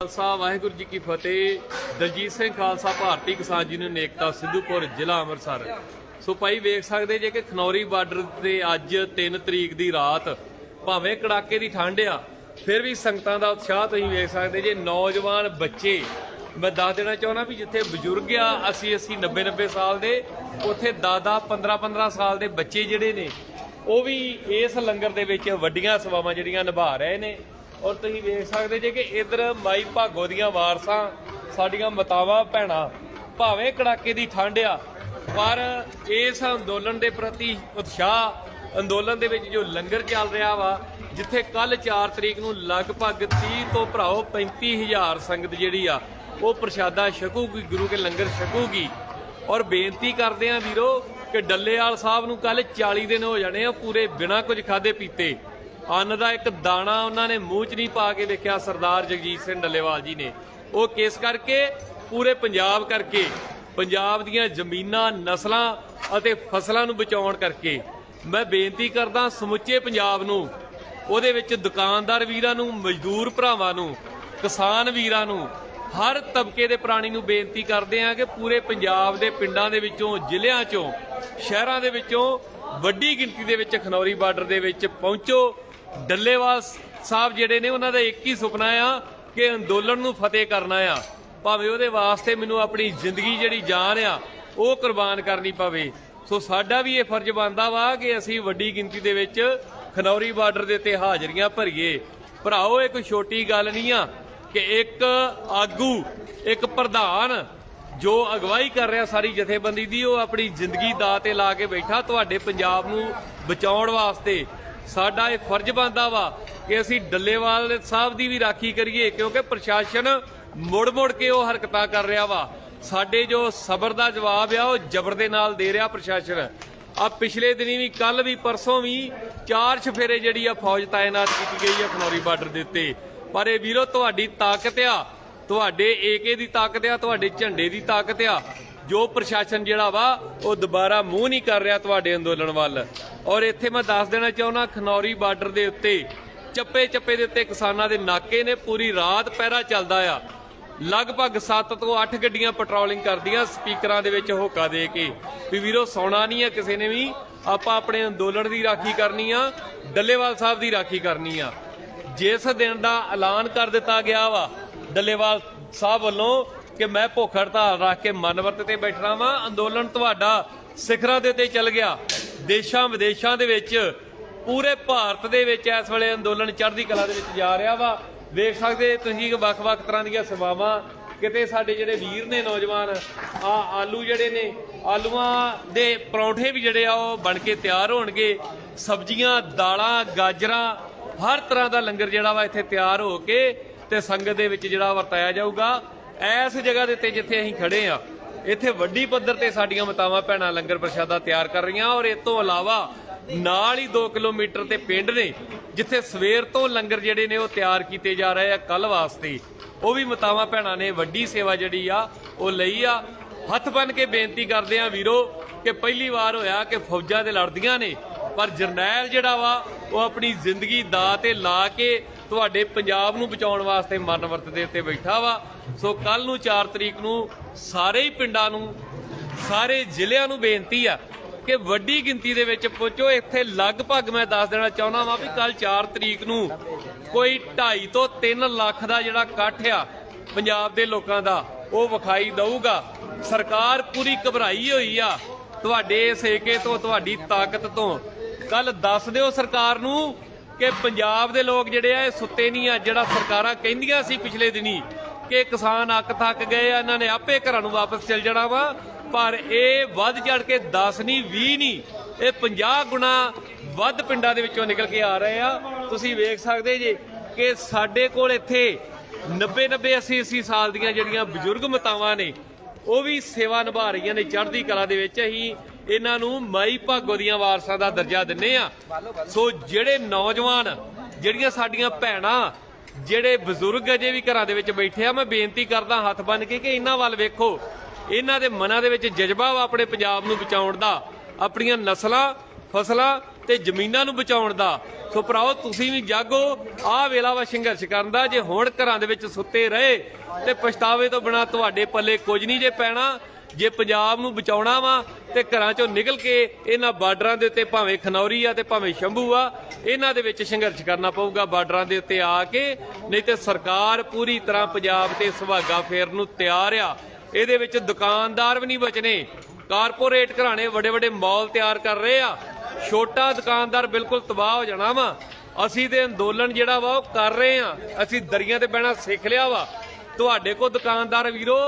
ਖਾਲਸਾ, ਵਾਹਿਗੁਰੂ ਜੀ ਕੀ ਫਤਿਹ। ਦਲਜੀਤ ਸਿੰਘ ਖਾਲਸਾ ਭਾਰਤੀ ਕਿਸਾਨ ਯੂਨੀਅਨ ਏਕਤਾ ਸਿੱਧੂਪੁਰ, ਜ਼ਿਲ੍ਹਾ ਅੰਮ੍ਰਿਤਸਰ। ਸੋ ਭਾਈ, ਵੇਖ ਸਕਦੇ ਜੇ ਕਿ ਖਨੌਰੀ ਬਾਰਡਰ ਤੇ ਅੱਜ 3 ਤਰੀਕ ਦੀ ਰਾਤ ਭਾਵੇਂ ਕੜਾਕੇ ਦੀ ਠੰਡ ਆ, ਫਿਰ ਵੀ ਸੰਗਤਾਂ ਦਾ ਉਤਸ਼ਾਹ ਤੁਸੀਂ ਵੇਖ ਸਕਦੇ ਜੇ ਨੌਜਵਾਨ ਬੱਚੇ, ਮੈਂ ਦੱਸ ਦੇਣਾ ਚਾਹੁੰਦਾ ਵੀ ਜਿੱਥੇ ਬਜ਼ੁਰਗ ਆ 80 80 90 90 ਸਾਲ ਦੇ, ਉੱਥੇ 10 10 15 15 ਸਾਲ ਦੇ ਬੱਚੇ ਜਿਹੜੇ ਨੇ, ਉਹ ਵੀ ਇਸ ਲੰਗਰ ਦੇ ਵਿੱਚ ਵੱਡੀਆਂ ਸੇਵਾਵਾਂ ਜਿਹੜੀਆਂ ਨਿਭਾ ਰਹੇ ਨੇ। ਔਰ ਤੁਸੀਂ ਵੇਖ ਸਕਦੇ ਜੇ ਕਿ ਇਧਰ ਮਾਈ ਭਾਗੋ ਦੀਆਂ ਵਾਰਸਾਂ, ਸਾਡੀਆਂ ਮਤਾਵਾਂ, ਭੈਣਾਂ, ਭਾਵੇਂ ਕੜਾਕੇ ਦੀ ਠੰਡ ਆ, ਪਰ ਇਸ ਅੰਦੋਲਨ ਦੇ ਪ੍ਰਤੀ ਉਤਸ਼ਾਹ, ਅੰਦੋਲਨ ਦੇ ਵਿੱਚ ਜੋ ਲੰਗਰ ਚੱਲ ਰਿਹਾ ਵਾ, ਜਿੱਥੇ ਕੱਲ 4 ਤਰੀਕ ਨੂੰ ਲਗਭਗ 30 ਤੋਂ ਭਰਾਓ 35000 ਸੰਗਤ ਜਿਹੜੀ ਆ, ਉਹ ਪ੍ਰਸ਼ਾਦਾ ਛਕੂਗੀ, ਗੁਰੂ ਕੇ ਲੰਗਰ ਛਕੂਗੀ। ਔਰ ਬੇਨਤੀ ਕਰਦੇ ਆ ਵੀਰੋ ਕਿ ਡੱਲੇਵਾਲ ਸਾਹਿਬ ਨੂੰ ਕੱਲ 40 ਦਿਨ ਹੋ ਜਾਣੇ ਆ, ਪੂਰੇ ਬਿਨਾਂ ਕੁਝ ਖਾਦੇ ਪੀਤੇ। ਅੰਨ ਦਾ ਇੱਕ ਦਾਣਾ ਉਹਨਾਂ ਨੇ ਮੂੰਹ 'ਚ ਨਹੀਂ ਪਾ ਕੇ ਦੇਖਿਆ ਸਰਦਾਰ ਜਗਜੀਤ ਸਿੰਘ ਡੱਲੇਵਾਲ ਜੀ ਨੇ। ਉਹ ਕਿਸ ਕਰਕੇ? ਪੂਰੇ ਪੰਜਾਬ ਕਰਕੇ। ਪੰਜਾਬ ਦੀਆਂ ਜ਼ਮੀਨਾਂ, ਨਸਲਾਂ ਅਤੇ ਫਸਲਾਂ ਨੂੰ ਬਚਾਉਣ ਕਰਕੇ। ਮੈਂ ਬੇਨਤੀ ਕਰਦਾ ਸਮੁੱਚੇ ਪੰਜਾਬ ਨੂੰ, ਉਹਦੇ ਵਿੱਚ ਦੁਕਾਨਦਾਰ ਵੀਰਾਂ ਨੂੰ, ਮਜ਼ਦੂਰ ਭਰਾਵਾਂ ਨੂੰ, ਕਿਸਾਨ ਵੀਰਾਂ ਨੂੰ, ਹਰ ਤਬਕੇ ਦੇ ਪ੍ਰਾਣੀ ਨੂੰ ਬੇਨਤੀ ਕਰਦੇ ਹਾਂ ਕਿ ਪੂਰੇ ਪੰਜਾਬ ਦੇ ਪਿੰਡਾਂ ਦੇ ਵਿੱਚੋਂ, ਜ਼ਿਲ੍ਹਿਆਂ ਚੋਂ, ਸ਼ਹਿਰਾਂ ਦੇ ਵਿੱਚੋਂ ਵੱਡੀ ਗਿਣਤੀ ਦੇ ਵਿੱਚ ਖਨੌਰੀ ਬਾਰਡਰ ਦੇ ਵਿੱਚ ਪਹੁੰਚੋ। ਡੱਲੇਵਾਲ ਸਾਹਿਬ ਜਿਹੜੇ ਨੇ, ਉਹਨਾਂ ਦਾ ਇੱਕ ਹੀ ਸੁਪਨਾ ਆ ਕਿ ਅੰਦੋਲਨ ਨੂੰ ਫਤਿਹ ਕਰਨਾ ਆ। ਭਾਵੇਂ ਉਹਦੇ ਵਾਸਤੇ ਮੈਨੂੰ ਆਪਣੀ ਜ਼ਿੰਦਗੀ ਜਿਹੜੀ ਜਾਨ ਆ, ਉਹ ਕੁਰਬਾਨ ਕਰਨੀ ਪਵੇ। ਸੋ ਸਾਡਾ ਵੀ ਇਹ ਫਰਜ਼ ਬਣਦਾ ਵਾ ਕਿ ਅਸੀਂ ਵੱਡੀ ਗਿਣਤੀ ਦੇ ਵਿੱਚ ਖਨੌਰੀ ਬਾਰਡਰ ਦੇ ਉੱਤੇ ਹਾਜ਼ਰੀਆਂ ਭਰੀਏ। ਭਰਾਓ ਇਹ ਕੋਈ ਛੋਟੀ ਗੱਲ ਨਹੀਂ ਆ ਕਿ ਇੱਕ ਆਗੂ, ਇੱਕ ਪ੍ਰਧਾਨ ਜੋ ਅਗਵਾਈ ਕਰ ਰਿਹਾ ਸਾਰੀ ਜਥੇਬੰਦੀ ਦੀ, ਉਹ ਆਪਣੀ ਜ਼ਿੰਦਗੀ ਦਾ ਤੇ ਲਾ ਕੇ ਬੈਠਾ ਤੁਹਾਡੇ ਪੰਜਾਬ ਨੂੰ ਬਚਾਉਣ ਵਾਸਤੇ। ਸਾਡਾ ਇਹ ਫਰਜ਼ ਬਣਦਾ ਵਾ ਕਿ ਅਸੀਂ ਡੱਲੇਵਾਲ ਸਾਹਿਬ ਦੀ ਵੀ ਰਾਖੀ ਕਰੀਏ, ਕਿਉਂਕਿ ਪ੍ਰਸ਼ਾਸਨ ਮੁੜ ਮੁੜ ਕੇ ਉਹ ਹਰਕਤਾਂ ਕਰ ਰਿਹਾ ਵਾ। ਸਾਡੇ ਜੋ ਸਬਰ ਦਾ ਜਵਾਬ ਆ, ਉਹ ਜ਼ਬਰ ਦੇ ਨਾਲ ਦੇ ਰਿਹਾ ਪ੍ਰਸ਼ਾਸਨ। ਆ ਪਿਛਲੇ ਦਿਨੀ ਵੀ ਕੱਲ ਵੀ, ਪਰਸੋਂ ਵੀ ਚਾਰ ਛਫੇਰੇ ਜਿਹੜੀ ਆ ਫੌਜ ਤਾਇਨਾਤ ਕੀਤੀ ਗਈ ਆ, ਖਨੌਰੀ ਬਾਰਡਰ ਦੇ ਉੱਤੇ। ਪਰ ਇਹ ਵੀਰੋ, ਤੁਹਾਡੀ ਤਾਕਤ ਆ ਤੁਹਾਡੇ ਏਕੇ ਦੀ ਤਾਕਤ ਆ, ਤੁਹਾਡੇ ਝੰਡੇ ਦੀ ਤਾਕਤ ਆ। ਜੋ ਪ੍ਰਸ਼ਾਸਨ ਜਿਹੜਾ ਵਾ, ਉਹ ਦੁਬਾਰਾ ਮੂੰਹ ਨਹੀਂ ਕਰ ਰਿਹਾ ਤੁਹਾਡੇ ਅੰਦੋਲਨ ਵੱਲ। ਔਰ ਇੱਥੇ ਮੈਂ ਦੱਸ ਦੇਣਾ ਚਾਹੁੰਦਾ, ਖਨੌਰੀ ਬਾਰਡਰ ਦੇ ਉੱਤੇ ਚੱਪੇ ਚੱਪੇ ਦੇ ਉੱਤੇ ਕਿਸਾਨਾਂ ਦੇ ਨਾਕੇ ਨੇ ਪੂਰੀ ਰਾਤ ਪਹਿਰਾ ਚੱਲਦਾ ਆ। ਲਗਭਗ 7 ਤੋਂ 8 ਗੱਡੀਆਂ ਪੈਟਰੋਲਿੰਗ ਕਰਦੀਆਂ, ਸਪੀਕਰਾਂ ਦੇ ਵਿੱਚ ਹੋਕਾ ਦੇ ਕੇ। ਵੀ ਵੀਰੋ, ਸੌਣਾ ਨਹੀਂ ਆ ਕਿਸੇ ਨੇ ਵੀ। ਆਪਾਂ ਆਪਣੇ ਅੰਦੋਲਨ ਦੀ ਰਾਖੀ ਕਰਨੀ ਆ, ਡੱਲੇਵਾਲ ਸਾਹਿਬ ਦੀ ਰਾਖੀ ਕਰਨੀ ਆ। ਜਿਸ ਦਿਨ ਦਾ ਐਲਾਨ ਕਰ ਦਿੱਤਾ ਗਿਆ ਵਾ ਡੱਲੇਵਾਲ ਸਾਹਿਬ ਵੱਲੋਂ ਕਿ ਮੈਂ ਭੁੱਖ ਹੜਤਾਲ ਰੱਖ ਕੇ ਮਨਵਰਤ ਤੇ ਬੈਠਣਾ ਵਾਂ। ਅੰਦੋਲਨ ਤੁਹਾਡਾ ਸਿਖਰਾਂ ਦੇ ਉੱਤੇ ਚੱਲ ਗਿਆ। ਦੇਸ਼ਾਂ ਵਿਦੇਸ਼ਾਂ ਦੇ ਵਿੱਚ, ਪੂਰੇ ਭਾਰਤ ਦੇ ਵਿੱਚ ਇਸ ਵੇਲੇ ਅੰਦੋਲਨ ਚੜ੍ਹਦੀ ਕਲਾ ਦੇ ਵਿੱਚ ਜਾ ਰਿਹਾ ਵਾ। ਵੇਖ ਸਕਦੇ ਤੁਸੀਂ ਕਿ ਵੱਖ-ਵੱਖ ਤਰ੍ਹਾਂ ਦੀਆਂ ਸੇਵਾਵਾਂ, ਕਿਤੇ ਸਾਡੇ ਜਿਹੜੇ ਵੀਰ ਨੇ ਨੌਜਵਾਨ, ਆ ਆਲੂ ਜਿਹੜੇ ਨੇ, ਆਲੂਆਂ ਦੇ ਪਰੌਂਠੇ ਵੀ ਜਿਹੜੇ ਆ, ਉਹ ਬਣ ਕੇ ਤਿਆਰ ਹੋਣਗੇ। ਸਬਜ਼ੀਆਂ, ਦਾਲਾਂ, ਗਾਜਰਾਂ, ਹਰ ਤਰ੍ਹਾਂ ਦਾ ਲੰਗਰ ਜਿਹੜਾ ਵਾ ਇੱਥੇ ਤਿਆਰ ਹੋ ਕੇ ਤੇ ਸੰਗਤ ਦੇ ਵਿੱਚ ਜਿਹੜਾ ਵਰਤਾਇਆ ਜਾਊਗਾ ਇਸ ਜਗ੍ਹਾ ਦੇ ਉੱਤੇ ਜਿੱਥੇ ਅਸੀਂ ਖੜੇ ਆ, ਇੱਥੇ ਵੱਡੀ ਪੱਧਰ ਤੇ ਸਾਡੀਆਂ ਮਤਾਵਾਂ, ਭੈਣਾਂ ਲੰਗਰ ਪ੍ਰਸ਼ਾਦਾ ਤਿਆਰ ਕਰ ਰਹੀਆਂ ਔਰ ਇਸ ਤੋਂ ਇਲਾਵਾ ਨਾਲ ਹੀ 2 ਕਿਲੋਮੀਟਰ ਤੇ ਪਿੰਡ ਨੇ, ਜਿੱਥੇ ਸਵੇਰ ਤੋਂ ਲੰਗਰ ਜਿਹੜੇ ਨੇ ਉਹ ਤਿਆਰ ਕੀਤੇ ਜਾ ਰਹੇ ਆ ਕੱਲ ਵਾਸਤੇ। ਉਹ ਵੀ ਮਤਾਵਾਂ, ਭੈਣਾਂ ਨੇ ਵੱਡੀ ਸੇਵਾ ਜਿਹੜੀ ਆ, ਉਹ ਲਈ ਆ। ਹੱਥ ਬੰਨ ਕੇ ਬੇਨਤੀ ਕਰਦੇ ਆ ਵੀਰੋ ਕਿ ਪਹਿਲੀ ਵਾਰ ਹੋਇਆ ਕਿ ਫੌਜਾਂ ਦੇ ਲੜਦੀਆਂ ਨੇ, ਪਰ ਜਰਨੈਲ ਜਿਹੜਾ ਵਾ, ਉਹ ਆਪਣੀ ਜ਼ਿੰਦਗੀ ਦਾ ਤੇ ਲਾ ਕੇ ਤੁਹਾਡੇ ਪੰਜਾਬ ਨੂੰ ਬਚਾਉਣ ਵਾਸਤੇ ਮਰਨ ਵਰਤ ਦੇ ਉੱਤੇ ਬੈਠਾ ਵਾ। ਸੋ ਕੱਲ ਨੂੰ 4 ਤਰੀਕ ਨੂੰ ਸਾਰੇ ਹੀ ਪਿੰਡਾਂ ਨੂੰ, ਸਾਰੇ ਜ਼ਿਲ੍ਹਿਆਂ ਨੂੰ ਬੇਨਤੀ ਆ ਕਿ ਵੱਡੀ ਗਿਣਤੀ ਦੇ ਵਿੱਚ ਪਹੁੰਚੋ। ਇੱਥੇ ਲਗਭਗ ਮੈਂ ਦੱਸ ਦੇਣਾ ਚਾਹੁੰਦਾ ਵਾਂ ਵੀ ਕੱਲ 4 ਤਰੀਕ ਨੂੰ ਕੋਈ 2.5 ਤੋਂ 3 ਲੱਖ ਦਾ ਜਿਹੜਾ ਇਕੱਠ ਆ ਪੰਜਾਬ ਦੇ ਲੋਕਾਂ ਦਾ, ਉਹ ਵਿਖਾਈ ਦਊਗਾ। ਸਰਕਾਰ ਪੂਰੀ ਘਬਰਾਈ ਹੋਈ ਆ ਤੁਹਾਡੇ ਸੇਕੇ ਤੋਂ, ਤੁਹਾਡੀ ਤਾਕਤ ਤੋਂ। ਕੱਲ ਦੱਸ ਦਿਓ ਸਰਕਾਰ ਨੂੰ ਕਿ ਪੰਜਾਬ ਦੇ ਲੋਕ ਜਿਹੜੇ ਆ, ਇਹ ਸੁੱਤੇ ਨਹੀਂ ਆ। ਜਿਹੜਾ ਸਰਕਾਰਾਂ ਕਹਿੰਦੀਆਂ ਸੀ ਪਿਛਲੇ ਦਿਨੀ ਕਿ ਕਿਸਾਨ ਅੱਕ ਥੱਕ ਗਏ ਆ, ਇਹਨਾਂ ਨੇ ਆਪੇ ਘਰਾਂ ਨੂੰ ਵਾਪਸ ਚਲ ਜਾਣਾ ਵਾ। ਪਰ ਇਹ ਵੱਧ ਚੜ ਕੇ 10 ਨਹੀਂ 20 ਨਹੀਂ, ਇਹ 50 ਗੁਣਾ ਵੱਧ ਪਿੰਡਾਂ ਦੇ ਵਿੱਚੋਂ ਨਿਕਲ ਕੇ ਆ ਰਹੇ ਆ। ਤੁਸੀਂ ਵੇਖ ਸਕਦੇ ਜੇ ਕਿ ਸਾਡੇ ਕੋਲ ਇੱਥੇ 90 90 80 80 ਸਾਲ ਦੀਆਂ ਜਿਹੜੀਆਂ ਬਜ਼ੁਰਗ ਮਤਾਵਾਂ ਨੇ, ਉਹ ਵੀ ਸੇਵਾ ਨਿਭਾ ਰਹੀਆਂ ਨੇ ਚੜ੍ਹਦੀ ਕਲਾ ਦੇ ਵਿੱਚ। ਅਸੀਂ ਇਹਨਾਂ ਨੂੰ ਮਾਈ ਭਾਗੋ ਦੀਆਂ ਵਾਰਸਾਂ ਦਾ ਦਰਜਾ ਦਿੰਨੇ ਆ। ਸੋ ਜਿਹੜੇ ਨੌਜਵਾਨ, ਜਿਹੜੀਆਂ ਸਾਡੀਆਂ ਭੈਣਾਂ, ਜਿਹੜੇ ਬਜ਼ੁਰਗ ਅਜੇ ਵੀ ਘਰਾਂ ਦੇ ਵਿੱਚ ਬੈਠੇ ਆ, ਮੈਂ ਬੇਨਤੀ ਕਰਦਾ ਹੱਥ ਬੰਨ ਕੇ ਕਿ ਇਹਨਾਂ ਵੱਲ ਵੇਖੋ। ਇਹਨਾਂ ਦੇ ਮਨਾਂ ਦੇ ਵਿੱਚ ਜਜ਼ਬਾ ਵਾ ਆਪਣੇ ਪੰਜਾਬ ਨੂੰ ਬਚਾਉਣ ਦਾ, ਆਪਣੀਆਂ ਨਸਲਾਂ, ਫਸਲਾਂ ਤੇ ਜ਼ਮੀਨਾਂ ਨੂੰ ਬਚਾਉਣ ਦਾ। ਸੋ ਭਰਾਓ, ਤੁਸੀਂ ਵੀ ਜਾਗੋ। ਆਹ ਵੇਲਾ ਵਾ ਸੰਘਰਸ਼ ਕਰਨ ਦਾ, ਜੇ ਹੁਣ ਘਰਾਂ ਦੇ ਵਿੱਚ ਸੁੱਤੇ ਰਹੇ ਤੇ ਪਛਤਾਵੇ ਤੋਂ ਬਿਨਾ ਤੁਹਾਡੇ ਪੱਲੇ ਕੁਝ ਨਹੀਂ ਜੇ ਪੈਣਾ ਜੇ ਪੰਜਾਬ ਨੂੰ ਬਚਾਉਣਾ ਵਾ ਤੇ ਘਰਾਂ ਚੋਂ ਨਿਕਲ ਕੇ ਇਹਨਾਂ ਬਾਰਡਰਾਂ ਦੇ ਉੱਤੇ ਭਾਵੇਂ ਖਨੌਰੀ ਆ ਤੇ ਭਾਵੇਂ ਸ਼ੰਭੂ ਆ, ਇਹਨਾਂ ਦੇ ਵਿੱਚ ਸੰਘਰਸ਼ ਕਰਨਾ ਪਊਗਾ ਬਾਰਡਰਾਂ ਦੇ ਉੱਤੇ ਆ ਕੇ। ਨਹੀਂ ਤੇ ਸਰਕਾਰ ਪੂਰੀ ਤਰ੍ਹਾਂ ਪੰਜਾਬ ਤੇ ਸੁਹਾਗਾ ਫੇਰ ਨੂੰ ਤਿਆਰ ਆ। ਇਹਦੇ ਵਿੱਚ ਦੁਕਾਨਦਾਰ ਵੀ ਨਹੀਂ ਬਚਨੇ ਕਾਰਪੋਰੇਟ ਘਰਾਣੇ ਵੱਡੇ ਵੱਡੇ ਮਾਲ ਤਿਆਰ ਕਰ ਰਹੇ ਆ। ਛੋਟਾ ਦੁਕਾਨਦਾਰ ਬਿਲਕੁਲ ਤਬਾਹ ਹੋ ਜਾਣਾ ਵਾ। ਅਸੀਂ ਤੇ ਅੰਦੋਲਨ ਜਿਹੜਾ ਵਾ ਉਹ ਕਰ ਰਹੇ ਆ। ਅਸੀਂ ਦਰੀਆਂ ਤੇ ਬਹਿਣਾ ਸਿੱਖ ਲਿਆ ਵਾ। ਤੁਹਾਡੇ ਕੋ ਦੁਕਾਨਦਾਰ ਵੀਰੋ,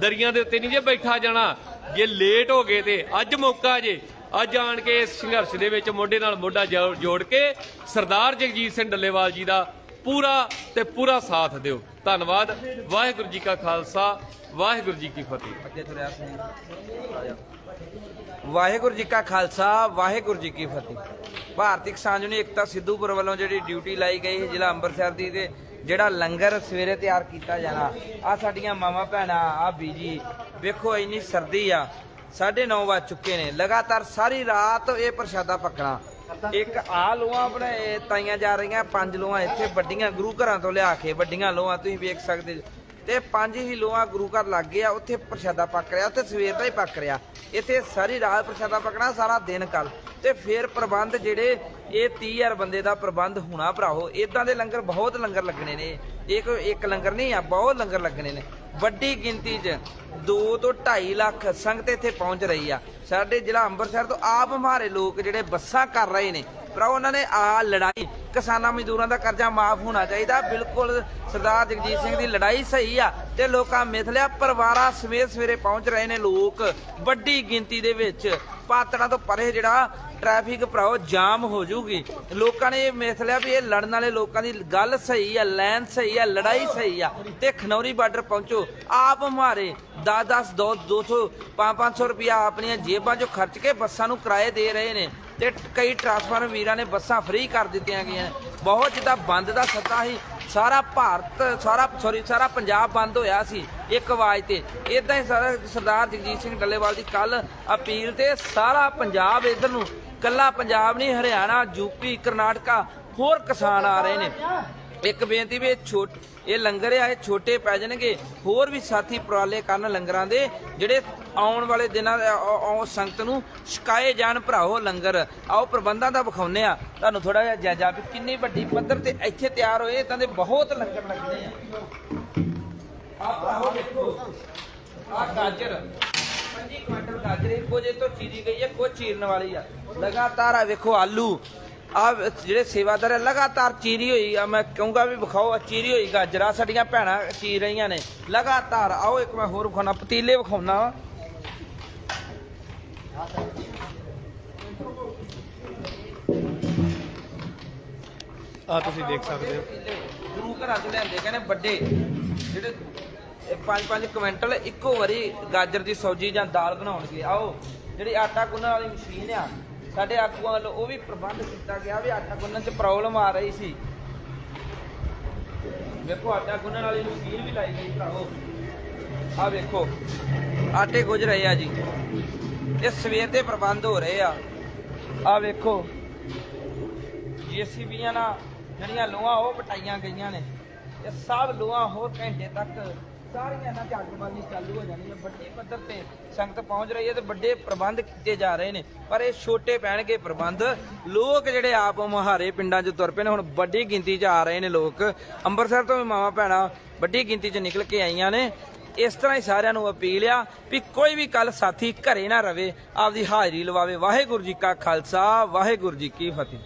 ਦਰੀਆਂ ਦੇ ਉੱਤੇ ਨਹੀਂ ਜੇ ਬੈਠਾ ਜਾਣਾ। ਜੇ ਲੇਟ ਹੋ ਗਏ ਤੇ ਅੱਜ ਮੌਕਾ ਜੇ। ਅੱਜ ਆਣ ਕੇ ਇਸ ਸੰਘਰਸ਼ ਦੇ ਵਿੱਚ ਮੋਢੇ ਨਾਲ ਮੋਢਾ ਜੋੜ ਕੇ ਸਰਦਾਰ ਜਗਜੀਤ ਸਿੰਘ ਡੱਲੇਵਾਲ ਜੀ ਦਾ ਪੂਰਾ ਤੇ ਪੂਰਾ ਸਾਥ ਦਿਓ। ਧੰਨਵਾਦ। ਵਾਹਿਗੁਰੂ ਜੀ ਕਾ ਖਾਲਸਾ। ਵਾਹਿਗੁਰੂ ਜੀ ਕੀ ਫਤਿਹ। ਵਾਹਿਗੁਰੂ ਜੀ ਕਾ ਖਾਲਸਾ, ਵਾਹਿਗੁਰੂ ਜੀ ਕੀ ਫਤਿਹ। ਭਾਰਤੀ ਕਿਸਾਨ ਯੂਨੀਅਨ ਏਕਤਾ ਸਿੱਧੂਪੁਰ ਵੱਲੋਂ ਜਿਹੜੀ ਡਿਊਟੀ ਲਾਈ ਗਈ ਹੈ ਜ਼ਿਲ੍ਹਾ ਅੰਮ੍ਰਿਤਸਰ ਦੀ ਤੇ ਜਿਹੜਾ ਲੰਗਰ ਸਵੇਰੇ ਤਿਆਰ ਕੀਤਾ ਜਾਣਾ ਆ ਸਾਡੀਆਂ ਮਾਵਾਂ ਭੈਣਾਂ ਆ ਬੀਜੀ, ਵੇਖੋ ਇੰਨੀ ਸਰਦੀ ਆ 9:30 ਵੱਜ ਚੁੱਕੇ ਨੇ, ਲਗਾਤਾਰ ਸਾਰੀ ਰਾਤ ਇਹ ਪ੍ਰਸ਼ਾਦਾ ਪੱਕਣਾ। ਇੱਕ ਆ ਲੋਹਾ ਬਣਾਏ ਤਾਈਆਂ ਜਾ ਰਹੀਆਂ, ਪੰਜ ਲੋਹਾ ਇੱਥੇ ਵੱਡੀਆਂ ਗੁਰੂ ਘਰਾਂ ਤੋਂ ਲਿਆ ਕੇ, ਵੱਡੀਆਂ ਲੋਹਾਂ ਤੁਸੀਂ ਵੇਖ ਸਕਦੇ ਤੇ ਪੰਜ ਹੀ ਲੋਹਾ ਗੁਰੂ ਘਰ ਲੱਗ ਗਏ ਆ, ਉੱਥੇ ਪ੍ਰਸ਼ਾਦਾ ਪੱਕ ਰਿਹਾ, ਉੱਥੇ ਸਵੇਰ ਦਾ ਹੀ ਪੱਕ ਰਿਹਾ। ਇੱਥੇ ਸਾਰੀ ਰਾਤ ਪ੍ਰਸ਼ਾਦਾ ਪੱਕਣਾ, ਸਾਰਾ ਦਿਨ ਕੱਲ ਤੇ ਫਿਰ ਪ੍ਰਬੰਧ ਜਿਹੜੇ ਇਹ 30000 ਬੰਦੇ ਦਾ ਪ੍ਰਬੰਧ ਹੋਣਾ ਭਰਾਓ ਇਦਾਂ ਦੇ ਲੰਗਰ ਬਹੁਤ ਲੰਗਰ ਲੱਗਣੇ ਨੇ। ਇਹ ਕੋਈ ਇੱਕ ਲੰਗਰ ਨਹੀਂ ਆ, ਬਹੁਤ ਲੰਗਰ ਲੱਗਣੇ ਨੇ। ਵੱਡੀ ਗਿਣਤੀ 'ਚ 2 ਤੋਂ 2.5 ਲੱਖ ਸੰਗਤ ਇੱਥੇ ਪਹੁੰਚ ਰਹੀ ਆ। ਸਾਡੇ ਜ਼ਿਲ੍ਹਾ ਅੰਮ੍ਰਿਤਸਰ ਤੋਂ ਆਪ ਹਮਾਰੇ ਲੋਕ ਜਿਹੜੇ ਬੱਸਾਂ ਕਰ ਰਹੇ ਨੇ। ਪਰ ਉਹਨਾਂ ਨੇ ਆ ਲੜਾਈ, ਕਿਸਾਨਾਂ ਮਜ਼ਦੂਰਾਂ ਦਾ ਕਰਜ਼ਾ ਮਾਫ ਹੋਣਾ ਚਾਹੀਦਾ। ਬਿਲਕੁਲ ਸਰਦਾਰ ਜਗਜੀਤ ਸਿੰਘ ਦੀ ਲੜਾਈ ਸਹੀ ਆ ਤੇ ਲੋਕਾਂ ਮਿਥ ਲਿਆ ਪਰਿਵਾਰਾਂ ਸਮੇਤ ਸਵੇਰੇ ਪਹੁੰਚ ਰਹੇ ਨੇ ਲੋਕ। ਵੱਡੀ ਗਿਣਤੀ ਦੇ ਵਿੱਚ ਪਾਤੜਾਂ ਤੋਂ ਪਰੇ ਜਿਹੜਾ ਟ੍ਰੈਫਿਕ ਭਰਾਓ ਜਾਮ ਹੋ ਜੂਗੀ ਲੋਕਾਂ ਨੇ ਇਹ ਮਿਥ ਲਿਆ ਵੀ ਇਹ ਲੜਨ ਵਾਲੇ ਲੋਕਾਂ ਦੀ ਗੱਲ ਸਹੀ ਆ, ਲਾਈਨ ਸਹੀ ਆ, ਲੜਾਈ ਸਹੀ ਆ। ਤੇ ਖਨੌਰੀ ਬਾਰਡਰ ਪਹੁੰਚੋ, ਆਪ ਹਮਾਰੇ 10 10 2 200 500 ਰੁਪਇਆ ਆਪਣੀਆਂ ਜੇਬਾਂ 'ਚੋਂ ਖਰਚ ਕੇ ਬੱਸਾਂ ਨੂੰ ਕਿਰਾਏ ਦੇ ਰਹੇ ਨੇ। ਤੇ ਕਈ ਟਰਾਂਸਫਾਰਮਰ ਵੀਰਾਂ ਨੇ ਬੱਸਾਂ ਫ੍ਰੀ ਕਰ ਦਿੱਤੀਆਂ ਗਈਆਂ ਬਹੁਤ ਜਿੱਦਾਂ ਬੰਦ ਦਾ ਸੱਤਾ ਸੀ, ਸਾਰਾ ਭਾਰਤ, ਸਾਰਾ ਸੌਰੀ ਸਾਰਾ ਪੰਜਾਬ ਬੰਦ ਹੋਇਆ ਸੀ ਇੱਕ ਆਵਾਜ਼ ਤੇ। ਇਦਾਂ ਹੀ ਸਾਰਾ ਸਰਦਾਰ ਜਗਜੀਤ ਸਿੰਘ ਡੱਲੇਵਾਲ ਦੀ ਕੱਲ ਅਪੀਲ ਤੇ ਸਾਰਾ ਪੰਜਾਬ ਇਧਰ ਨੂੰ ਕੱਲਾ ਪੰਜਾਬ ਨਹੀਂ, ਹਰਿਆਣਾ ਯੂਪੀ ਕਰਨਾਟਕਾ, ਹੋਰ ਕਿਸਾਨ ਆ ਰਹੇ ਨੇ। ਇੱਕ ਬੇਨਤੀ ਵੀ ਛੋਟ ਇਹ ਲੰਗਰ ਆ, ਇਹ ਛੋਟੇ ਪੈ ਜਾਣਗੇ। ਹੋਰ ਵੀ ਸਾਥੀ ਉਪਰਾਲੇ ਕਰਨ ਲੰਗਰਾਂ ਦੇ, ਜਿਹੜੇ ਆਉਣ ਵਾਲੇ ਦਿਨਾਂ ਆਉ- ਸੰਗਤ ਨੂੰ ਛਕਾਏ ਜਾਣ ਭਰਾਓ ਲੰਗਰ। ਆਓ ਪ੍ਰਬੰਧਾਂ ਦਾ ਵਿਖਾਉਨੇ ਆ ਤੁਹਾਨੂੰ ਥੋੜਾ ਜਿਹਾ ਜਾਇਜ਼ਾ ਵੀ ਕਿੰਨੀ ਵੱਡੀ ਪੱਧਰ ਤੇ ਇੱਥੇ ਤਿਆਰ ਹੋਏ, ਇਦਾਂ ਦੇ ਬਹੁਤ ਲੰਗਰ ਲੱਗਣੇ ਆ। ਆ ਭਰਾਓ ਦੇਖੋ ਆ ਗਾਜਰ 25 ਕੁਇੰਟਲ ਗਾਜਰ ਇੱਕੋ ਜੇ ਤੋਂ ਚੀਰੀ ਗਈ ਹੈ ਕੋਈ ਚੀਰਨ ਵਾਲੀ ਆ। ਲਗਾਤਾਰ ਆ ਵੇਖੋ ਆਲੂ। ਆ ਜਿਹੜੇ ਸੇਵਾਦਾਰ ਆ ਲਗਾਤਾਰ ਚੀਰੀ ਹੋਈ ਆ ਮੈਂ ਕਹੂੰਗਾ ਵੀ ਵਿਖਾਓ ਆ ਚੀਰੀ ਹੋਈ ਗਾਜਰਾਂ ਸਾਡੀਆਂ ਭੈਣਾਂ ਚੀਰ ਰਹੀਆਂ ਨੇ। ਲਗਾਤਾਰ ਆਓ ਇੱਕ ਮੈਂ ਹੋਰ ਵਿਖਾਉਣਾ ਪਤੀਲੇ ਵਿਖਾਉਣਾ। ਆ ਤੁਸੀਂ ਦੇਖ ਸਕਦੇ ਹੋ। ਗੁਰੂ ਘਰਾਂ ਤੋਂ ਲਿਆਂਦੇ ਕਹਿੰਦੇ ਵੱਡੇ ਜਿਹੜੇ 5-5 ਕੁਇੰਟਲ ਇੱਕੋ ਵਾਰੀ ਗਾਜਰ ਦੀ ਸਬਜ਼ੀ ਜਾਂ ਦਾਲ ਬਣਾਉਣਗੇ। ਆਓ, ਜਿਹੜੀ ਆਟਾ ਗੁੰਨਣ ਵਾਲੀ ਮਸ਼ੀਨ ਆ, ਸਾਡੇ ਆਗੂਆਂ ਵੱਲੋਂ ਉਹ ਵੀ ਪ੍ਰਬੰਧ ਕੀਤਾ ਗਿਆ ਵੀ ਆਟਾ ਗੁੰਨਣ 'ਚ ਪ੍ਰੋਬਲਮ ਆ ਰਹੀ ਸੀ। ਵੇਖੋ ਆਟਾ ਗੁੰਨਣ ਵਾਲੀ ਮਸ਼ੀਨ ਵੀ ਲਾਈ ਗਈ ਭਰਾਵੋ। ਆ ਵੇਖੋ, ਆਟੇ ਗੁੱਝ ਰਹੇ ਆ ਜੀ। ਇਹ ਸਵੇਰ ਦੇ ਪ੍ਰਬੰਧ ਹੋ ਰਹੇ ਆ। ਆ ਵੇਖੋ ਜੀਸੀਬੀਆਂ ਨਾਲ ਜਿਹੜੀਆਂ ਲੋਹਾਂ, ਉਹ ਪਟਾਈਆਂ ਗਈਆਂ ਨੇ। ਇਹ ਸਭ ਲੋਹਾਂ ਹੋਰ ਘੰਟੇ ਤੱਕ ਸਾਰੀਆਂ ਨਾਲ ਝੱਗਬਾਜ਼ੀ ਚਾਲੂ ਹੋ ਜਾਣੀ ਹੈ ਵੱਡੇ ਪੱਧਰ ਤੇ ਸੰਗਤ ਪਹੁੰਚ ਰਹੀ ਹੈ ਤੇ ਵੱਡੇ ਪ੍ਰਬੰਧ ਕੀਤੇ ਜਾ ਰਹੇ ਨੇ। ਪਰ ਇਹ ਛੋਟੇ ਪੈਣਗੇ ਪ੍ਰਬੰਧ। ਲੋਕ ਜਿਹੜੇ ਆਪ ਮੁਹਾਰੇ ਪਿੰਡਾਂ 'ਚ ਤੁਰ ਪਏ ਨੇ, ਹੁਣ ਵੱਡੀ ਗਿਣਤੀ 'ਚ ਆ ਰਹੇ ਨੇ ਲੋਕ। ਅੰਮ੍ਰਿਤਸਰ ਤੋਂ ਵੀ ਮਾਵਾ ਭੈਣਾਂ ਵੱਡੀ ਗਿਣਤੀ 'ਚ ਨਿਕਲ ਕੇ ਆਈਆਂ ਨੇ। ਇਸ ਤਰ੍ਹਾਂ ਹੀ ਸਾਰਿਆਂ ਨੂੰ ਅਪੀਲ ਆ ਵੀ ਕੋਈ ਵੀ ਕੱਲ ਸਾਥੀ ਘਰੇ ਨਾ ਰਵੇ, ਆਪਦੀ ਹਾਜ਼ਰੀ ਲਵਾਵੇ। ਵਾਹਿਗੁਰੂ ਜੀ ਕਾ ਖਾਲਸਾ, ਵਾਹਿਗੁਰੂ ਜੀ ਕੀ ਫਤਿਹ।